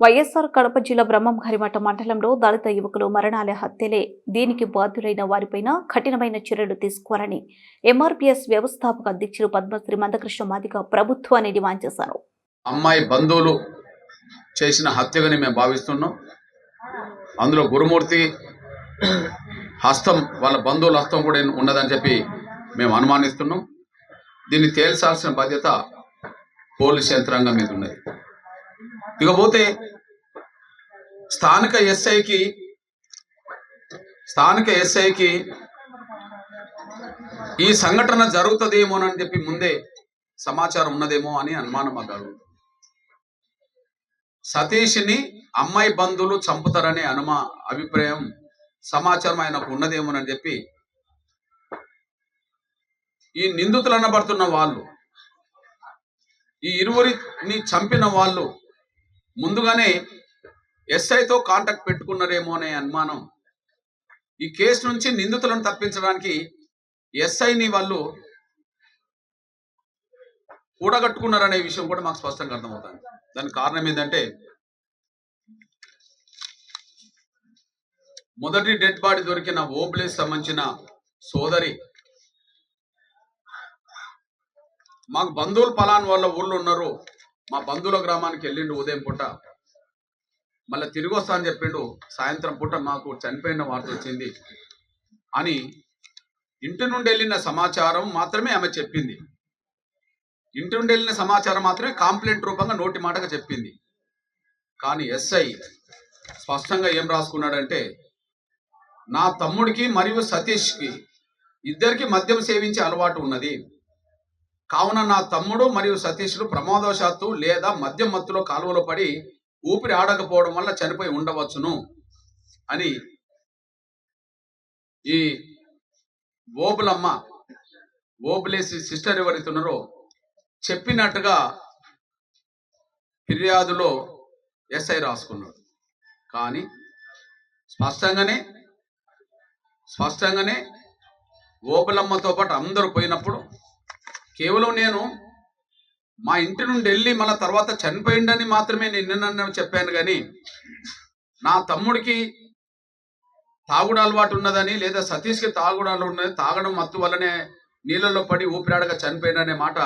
వైఎస్ఆర్ కడప జిల్లా బ్రహ్మంఘరిమఠ మండలంలో దళిత యువకులు మరణాల హత్యలే దీనికి బాధ్యులైన వారిపైన కఠినమైన చర్యలు తీసుకోవాలని ఎంఆర్పీఎస్ వ్యవస్థాపక అధ్యక్షులు పద్మశ్రీ మందకృష్ణ మాదిక ప్రభుత్వాన్ని డిమాండ్ చేశారు. అమ్మాయి బంధువులు చేసిన హత్యగాని మేము భావిస్తున్నాం. అందులో గురుమూర్తి హస్తం వాళ్ళ బంధువుల హస్తం కూడా ఉన్నదని చెప్పి మేము అనుమానిస్తున్నాం. దీన్ని తేల్చాల్సిన బాధ్యత పోలీస్ యంత్రాంగం మీద ఉన్నది. ఇకపోతే స్థానిక ఎస్ఐకి స్థానిక ఎస్ఐకి ఈ సంఘటన జరుగుతుందేమోనని చెప్పి ముందే సమాచారం ఉన్నదేమో అని అనుమానం అన్నారు సతీష్ని అమ్మాయి బంధువులు చంపుతారనే అనుమా అభిప్రాయం సమాచారం ఆయనకు ఉన్నదేమోనని చెప్పి ఈ నిందితులు అనబడుతున్న వాళ్ళు ఈ ఇరువురిని చంపిన వాళ్ళు ముందుగానే ఎస్ఐతో కాంటాక్ట్ పెట్టుకున్నారేమో అనే అనుమానం. ఈ కేసు నుంచి నిందితులను తప్పించడానికి ఎస్ఐని వాళ్ళు కూడగట్టుకున్నారనే విషయం కూడా మాకు స్పష్టంగా అర్థమవుతుంది. దానికి కారణం ఏంటంటే మొదటి డెడ్ బాడీ దొరికిన ఓబ్లేస్ సంబంధించిన సోదరి మాకు బంధువులు పలాన్ వాళ్ళ ఊళ్ళో ఉన్నారు. మా బంధువుల గ్రామానికి వెళ్ళిండు ఉదయం పూట. మళ్ళీ తిరిగి వస్తా అని చెప్పిండు. సాయంత్రం పూట మాకు చనిపోయిన వార్త వచ్చింది అని ఇంటి నుండి వెళ్ళిన సమాచారం మాత్రమే ఆమె చెప్పింది. ఇంటి నుండి వెళ్ళిన సమాచారం మాత్రమే కాంప్లైంట్ రూపంగా నోటి మాటగా చెప్పింది. కానీ ఎస్ఐ స్పష్టంగా ఏం రాసుకున్నాడంటే నా తమ్ముడికి మరియు సతీష్కి ఇద్దరికి మద్యం సేవించే అలవాటు ఉన్నది. కావున నా తమ్ముడు మరియు సతీష్లు ప్రమాదవశాత్తు లేదా మద్యం మత్తులో కాలువలో పడి ఊపిరి ఆడకపోవడం వల్ల చనిపోయి ఉండవచ్చును అని ఈ ఓబులమ్మ ఓబులేసి సిస్టర్ ఎవరైతున్నారో చెప్పినట్టుగా ఫిర్యాదులో ఎస్ఐ రాసుకున్నాడు. కానీ స్పష్టంగానే స్పష్టంగానే ఓబులమ్మతో పాటు అందరూ పోయినప్పుడు కేవలం నేను మా ఇంటి నుండి వెళ్ళి మళ్ళీ తర్వాత చనిపోయిండని మాత్రమే నేను నిన్న చెప్పాను కానీ నా తమ్ముడికి తాగుడు అలవాటు ఉన్నదని లేదా సతీష్కి తాగుడు అలవాటు ఉన్నది తాగడం మత్తు వల్లనే నీళ్ళలో పడి ఊపిరాడగా చనిపోయిననే మాట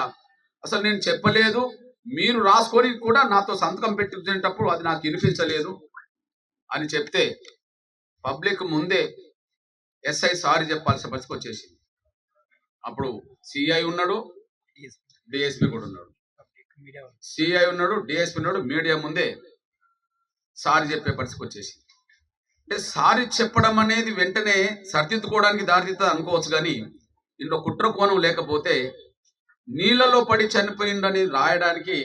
అసలు నేను చెప్పలేదు. మీరు రాసుకొని కూడా నాతో సంతకం పెట్టించేటప్పుడు అది నాకు వినిపించలేదు అని చెప్తే పబ్లిక్ ముందే ఎస్ఐ సారీ చెప్పాల్సిన పరిస్థితి వచ్చేసింది. అప్పుడు సిఐ ఉన్నాడు డిఎస్పి కూడా ఉన్నాడు. సిఐ ఉన్నాడు డిఎస్పి ఉన్నాడు మీడియా ముందే సారీ చెప్పే పరిస్థితికి వచ్చేసి అంటే సారీ చెప్పడం అనేది వెంటనే సరిదిద్దుకోవడానికి దారితీస్తుంది అనుకోవచ్చు కానీ ఇందులో కుట్ర కోణం లేకపోతే నీళ్ళలో పడి చనిపోయిందని రాయడానికి